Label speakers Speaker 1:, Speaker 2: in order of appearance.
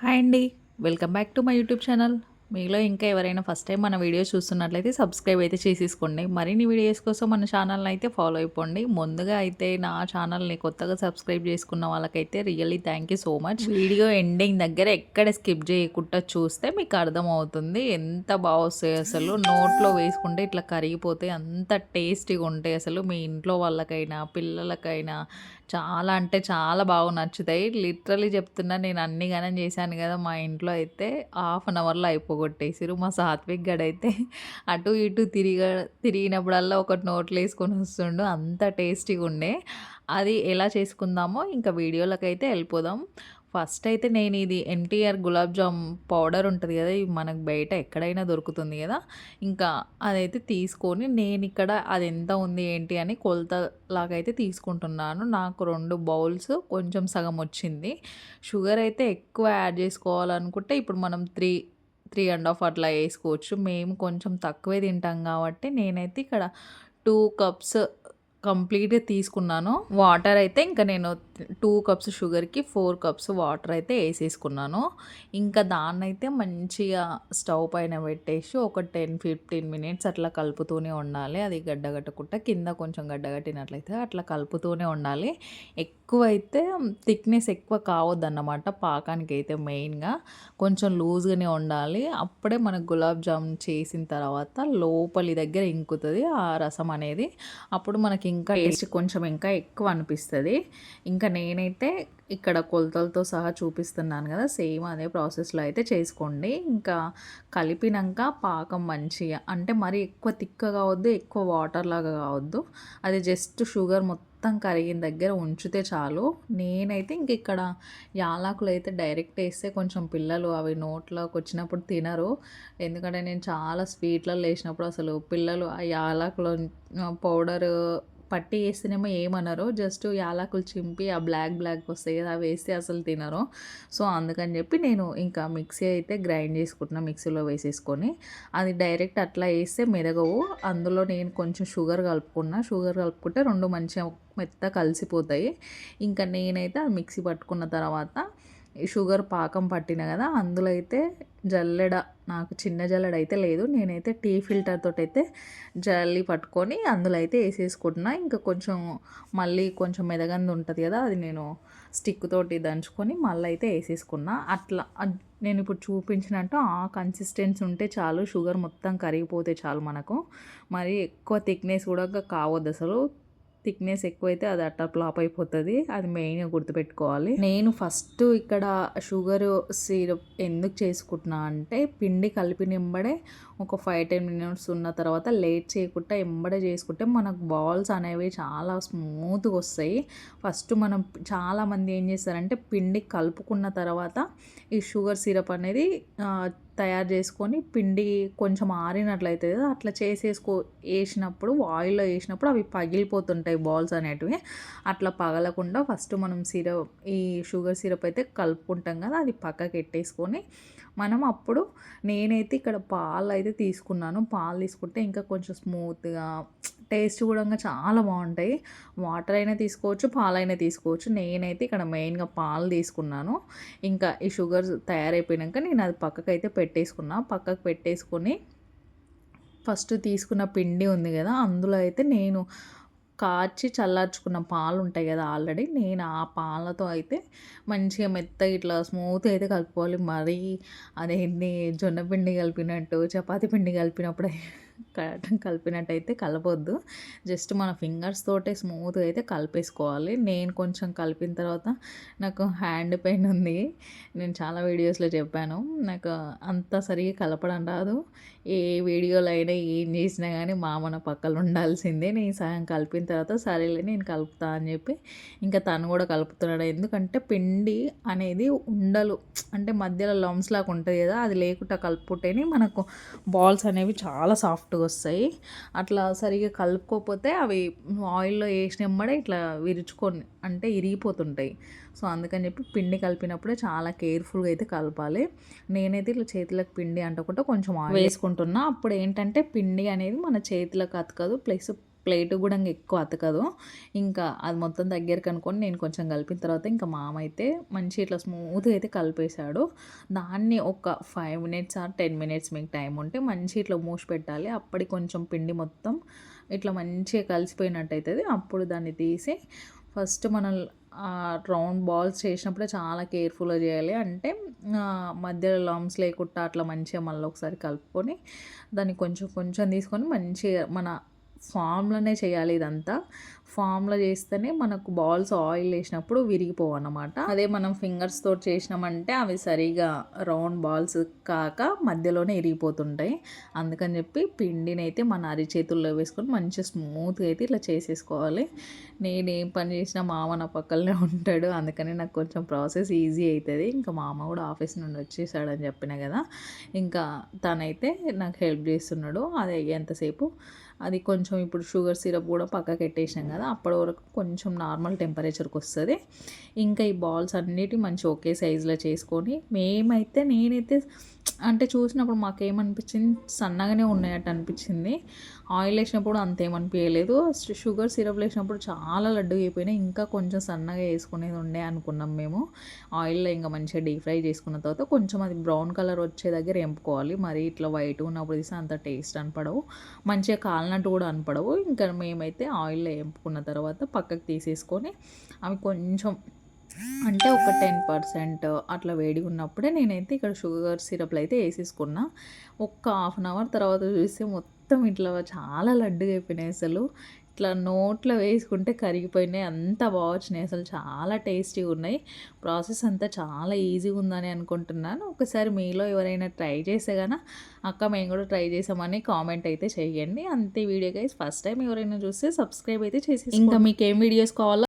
Speaker 1: Hi అండి. Welcome back to my YouTube channel. మీలో ఇంకా ఎవరైనా ఫస్ట్ టైం మన వీడియోస్ చూస్తున్నట్లయితే సబ్స్క్రైబ్ అయితే చేసేసుకోండి. మరిన్ని వీడియోస్ కోసం మన ఛానల్ని అయితే ఫాలో అయిపోండి. ముందుగా అయితే నా ఛానల్ని కొత్తగా సబ్స్క్రైబ్ చేసుకున్న వాళ్ళకైతే really thank you so much video ending దగ్గర ఎక్కడ స్కిప్ చేయకుండా చూస్తే మీకు అర్థమవుతుంది ఎంత బాగా వస్తాయి అసలు? నోట్లో వేసుకుంటే ఇట్లా కరిగిపోతే అంత టేస్టీగా ఉంటాయి అసలు మీ ఇంట్లో వాళ్ళకైనా పిల్లలకైనా చాలా అంటే చాలా బాగా నచ్చుతాయి. లిటరలీ చెప్తున్నా నేను అన్ని గనం చేశాను కదా మా ఇంట్లో అయితే హాఫ్ అన్ అవర్లో అయిపోగొట్టేసారు. మా సాత్విక్ గడైతే అటు ఇటు తిరిగ తిరిగినప్పుడల్లా ఒకటి నోట్లు వేసుకొని వస్తుండు. అంత టేస్టీగా ఉండే అది ఎలా చేసుకుందామో ఇంకా వీడియోలకైతే అయితే వెళ్ళిపోదాం. ఫస్ట్ అయితే నేను ఇది ఎన్టీఆర్ గులాబ్ జామ్ పౌడర్ ఉంటుంది కదా ఇది మనకు బయట ఎక్కడైనా దొరుకుతుంది కదా ఇంకా అదైతే తీసుకొని నేను ఇక్కడ అది ఎంత ఉంది ఏంటి అని కొలత లాగైతే తీసుకుంటున్నాను. నాకు రెండు బౌల్స్ కొంచెం సగం వచ్చింది. షుగర్ అయితే ఎక్కువ యాడ్ చేసుకోవాలనుకుంటే ఇప్పుడు మనం త్రీ త్రీ అండ్ హాఫ్ అట్లా వేసుకోవచ్చు. మేము కొంచెం తక్కువే తింటాం కాబట్టి నేనైతే ఇక్కడ టూ కప్స్ కంప్లీట్గా తీసుకున్నాను. వాటర్ అయితే ఇంకా నేను టూ కప్స్ షుగర్కి ఫోర్ కప్స్ వాటర్ అయితే వేసేసుకున్నాను. ఇంకా దాన్నైతే మంచిగా స్టవ్ పైన పెట్టేసి ఒక టెన్ ఫిఫ్టీన్ మినిట్స్ అట్లా కలుపుతూనే ఉండాలి. అది గడ్డగట్టకుండా కింద కొంచెం గడ్డగట్టినట్లయితే అట్లా కలుపుతూనే ఉండాలి. ఎక్కువ అయితే థిక్నెస్ ఎక్కువ కావద్దు అన్నమాట పాకానికి అయితే మెయిన్గా. కొంచెం లూజ్గానే ఉండాలి. అప్పుడే మనకు గులాబ్ జామ్ చేసిన తర్వాత లోపలి దగ్గర ఇంకుతుంది ఆ రసం అనేది. అప్పుడు మనకి ఇంకా టేస్ట్ కొంచెం ఇంకా ఎక్కువ అనిపిస్తుంది ఇంకా నేనైతే ఇక్కడ కొలతలతో సహా చూపిస్తున్నాను కదా సేమ్ అదే ప్రాసెస్లో అయితే చేసుకోండి. ఇంకా కలిపినాక పాకం మంచిగా అంటే మరి ఎక్కువ తిక్క కావద్దు ఎక్కువ వాటర్ లాగా కావద్దు. అది జస్ట్ షుగర్ మొత్తం కరిగిన దగ్గర ఉంచితే చాలు. నేనైతే ఇంక ఇక్కడ యాలకులు అయితే డైరెక్ట్ వేస్తే కొంచెం పిల్లలు అవి నోట్లోకి వచ్చినప్పుడు తినరు. ఎందుకంటే నేను చాలా స్వీట్లలో వేసినప్పుడు అసలు పిల్లలు ఆ యాలకులు పౌడర్ పట్టి వేస్తేనేమో ఏమనరు జస్ట్ యాలకులు చింపి ఆ బ్లాక్ బ్లాక్ వస్తాయి కదా వేస్తే అసలు తినరు. సో అందుకని చెప్పి నేను ఇంకా మిక్సీ అయితే గ్రైండ్ చేసుకుంటున్నా మిక్సీలో వేసేసుకొని. అది డైరెక్ట్ అట్లా వేస్తే మెదగవు. అందులో నేను కొంచెం షుగర్ కలుపుకున్నా. షుగర్ కలుపుకుంటే రెండు మంచిగా మెత్త కలిసిపోతాయి. ఇంకా నేనైతే ఆ మిక్సీ పట్టుకున్న తర్వాత షుగర్ పాకం పట్టిన కదా అందులో అయితే జల్లెడ నాకు చిన్న జల్లెడ అయితే లేదు. నేనైతే టీ ఫిల్టర్ తోటి అయితే జల్లి పట్టుకొని అందులో అయితే వేసేసుకుంటున్నా. ఇంకా కొంచెం మళ్ళీ కొంచెం మెదగంది ఉంటుంది కదా అది నేను స్టిక్ తోటి దంచుకొని మళ్ళీ అయితే వేసేసుకున్నా. అట్లా నేను ఇప్పుడు చూపించినట్టు ఆ కన్సిస్టెన్సీ ఉంటే చాలు షుగర్ మొత్తం కరిగిపోతే చాలు మనకు. మరి ఎక్కువ థిక్నెస్ కూడా కావద్దు అసలు థిక్నెస్ ఎక్కువైతే అది అట్ట ఫ్లాప్ అయిపోతుంది. అది మెయిన్గా గుర్తుపెట్టుకోవాలి. నేను ఫస్ట్ ఇక్కడ షుగర్ సిరప్ ఎందుకు చేసుకుంటున్నా అంటే పిండి కలిపి నింబడే ఒక ఫైవ్ టెన్ మినిట్స్ ఉన్న తర్వాత లేట్ చేయకుండా ఎంబడే చేసుకుంటే మనకు బాల్స్ అనేవి చాలా స్మూత్గా వస్తాయి. ఫస్ట్ మనం చాలామంది ఏం చేస్తారంటే పిండి కలుపుకున్న తర్వాత ఈ షుగర్ సిరప్ అనేది తయారు చేసుకొని పిండి కొంచెం ఆరినట్లయితే అట్లా చేసేసుకో వేసినప్పుడు ఆయిల్లో వేసినప్పుడు అవి పగిలిపోతుంటాయి బాల్స్ అనేటివి. అట్లా పగలకుండా ఫస్ట్ మనం సిరప్ ఈ షుగర్ సిరప్ అయితే కలుపుకుంటాం కదా అది పక్కకి పెట్టేసుకొని మనం అప్పుడు నేనైతే ఇక్కడ పాలు అయితే తీసుకున్నాను. పాలు తీసుకుంటే ఇంకా కొంచెం స్మూత్గా టేస్ట్ కూడా చాలా బాగుంటాయి. వాటర్ అయినా తీసుకోవచ్చు పాలైనా తీసుకోవచ్చు. నేనైతే ఇక్కడ మెయిన్గా పాలు తీసుకున్నాను. ఇంకా ఈ షుగర్ తయారైపోయాక నేను అది పక్కకు అయితే పెట్టేసుకున్నా. పక్కకు పెట్టేసుకొని ఫస్ట్ తీసుకున్న పిండి ఉంది కదా అందులో అయితే నేను కాచి చల్లార్చుకున్న పాలు ఉంటాయి కదా ఆల్రెడీ నేను ఆ పాలతో అయితే మంచిగా మెత్తగా ఇట్లా స్మూత్ అయితే కలుపుకోవాలి. మరీ అదేంటి జొన్న పిండి కలిపినట్టు చపాతి పిండి కలిపినప్పుడు కలిపినట్టయితే కలపొద్దు. జస్ట్ మన ఫింగర్స్ తోటే స్మూత్గా అయితే కలిపేసుకోవాలి. నేను కొంచెం కలిపిన తర్వాత నాకు హ్యాండ్ పెయిన్ ఉంది. నేను చాలా వీడియోస్లో చెప్పాను. నాకు అంత సరిగా కలపడం రాదు. ఏ వీడియోలో అయినా ఏం చేసినా కానీ మా మన పక్కన ఉండాల్సిందే. నేను సగం కలిపిన తర్వాత సరేలే నేను కలుపుతా అని చెప్పి ఇంకా తను కూడా కలుపుతున్నాడు. ఎందుకంటే పిండి అనేది ఉండలు అంటే మధ్యలో లమ్స్ లాగా ఉంటుంది కదా అది లేకుండా కలుపుకుంటేనే మనకు బాల్స్ అనేవి చాలా సాఫ్ట్గా వస్తాయి. అట్లా సరిగా కలుపుకోకపోతే అవి ఆయిల్లో వేసినమ్మడే ఇట్లా విరుచుకొని అంటే ఇరిగిపోతుంటాయి. సో అందుకని చెప్పి పిండి కలిపినప్పుడే చాలా కేర్ఫుల్గా అయితే కలపాలి. నేనైతే ఇట్లా చేతులకు పిండి అంటకుండా కొంచెం ఆయిల్ వేసుకుంటున్నా. అప్పుడు ఏంటంటే పిండి అనేది మన చేతులకు అతకదు ప్లస్ ప్లేట్ కూడా ఇంకా ఎక్కువ అతకదు. ఇంకా అది మొత్తం దగ్గరికి అనుకొని నేను కొంచెం కలిపిన తర్వాత ఇంకా మామ అయితే మంచి ఇట్లా స్మూత్గా అయితే కలిపేశాడు. దాన్ని ఒక five minutes or ten minutes మీకు టైం ఉంటే మంచి ఇట్లా మూసి పెట్టాలి. అప్పటి కొంచెం పిండి మొత్తం ఇట్లా మంచిగా కలిసిపోయినట్టు అవుతుంది అప్పుడు దాన్ని తీసి ఫస్ట్ మనం రౌండ్ బాల్స్ చేసినప్పుడే చాలా కేర్ఫుల్గా చేయాలి. అంటే మధ్యలో లమ్స్ లేకుండా అట్లా మంచిగా మళ్ళీ ఒకసారి కలుపుకొని దాన్ని కొంచెం కొంచెం తీసుకొని మంచిగా మన ఫామ్లోనే చేయాలి ఇదంతా. ఫామ్లో చేస్తేనే మనకు బాల్స్ ఆయిల్ వేసినప్పుడు విరిగిపోవన్నమాట. అదే మనం ఫింగర్స్ చేసినామంటే అవి సరిగా రౌండ్ బాల్స్ కాక మధ్యలోనే ఇరిగిపోతుంటాయి అందుకని చెప్పి పిండిని అయితే మన అరిచేతుల్లో వేసుకొని మంచిగా స్మూత్గా అయితే ఇట్లా చేసేసుకోవాలి. నేను ఏం పని చేసినా మామ నా పక్కనే ఉంటాడు. అందుకని నాకు కొంచెం ప్రాసెస్ ఈజీ అవుతుంది. ఇంకా మామ కూడా ఆఫీస్ నుండి వచ్చేసాడని చెప్పిన కదా. ఇంకా తనైతే నాకు హెల్ప్ చేస్తున్నాడు. అది అయ్యేంతసేపు. అది కొంచెం ఇప్పుడు షుగర్ సిరప్ కూడా పక్కకి కదా కదా అప్పటి వరకు కొంచెం నార్మల్ టెంపరేచర్కి వస్తుంది. ఇంకా ఈ బాల్స్ అన్నిటి మంచి ఒకే సైజులో చేసుకొని మేమైతే నేనైతే అంటే చూసినప్పుడు మాకేమనిపించింది సన్నగానే ఉన్నాయట అనిపించింది. ఆయిల్ వేసినప్పుడు అంతేమనిపించలేదు. షుగర్ సిరప్ వేసినప్పుడు చాలా లడ్డు అయిపోయినాయి ఇంకా కొంచెం సన్నగా వేసుకునేది ఉండే అనుకున్నాం మేము. ఆయిల్లో ఇంకా మంచిగా డీప్ ఫ్రై చేసుకున్న తర్వాత కొంచెం అది బ్రౌన్ కలర్ వచ్చే దగ్గర ఎంపుకోవాలి. మరి ఇట్లా వైట్ ఉన్నప్పుడు తీస్తే అంత టేస్ట్ అనిపడవు. మంచిగా కాలినట్టు కూడా అనిపడవు. ఇంకా మేమైతే ఆయిల్లో ఎంపుకున్న తర్వాత పక్కకు తీసేసుకొని అవి కొంచెం అంటే ఒక టెన్ పర్సెంట్ అట్లా వేడిగా ఉన్నప్పుడే నేనైతే ఇక్కడ షుగర్ సిరప్లు అయితే వేసేసుకున్నా. ఒక్క హాఫ్ అన్ అవర్ తర్వాత చూస్తే మొత్తం ఇట్లా చాలా లడ్డుగా అయిపోయినాయి అసలు. ఇట్లా నోట్లో వేసుకుంటే కరిగిపోయినాయి. అంత బాగా వచ్చినాయి. అసలు చాలా టేస్టీగా ఉన్నాయి. ప్రాసెస్ అంతా చాలా ఈజీగా ఉందని అనుకుంటున్నాను. ఒకసారి మీలో ఎవరైనా ట్రై చేస్తే కానీ అక్క మేము కూడా ట్రై చేసామని కామెంట్ అయితే చేయండి. అంతే వీడియో గైస్ ఫస్ట్ టైం ఎవరైనా చూస్తే సబ్స్క్రైబ్ అయితే చేసి ఇంకా మీకు ఏం వీడియోస్ కావాలో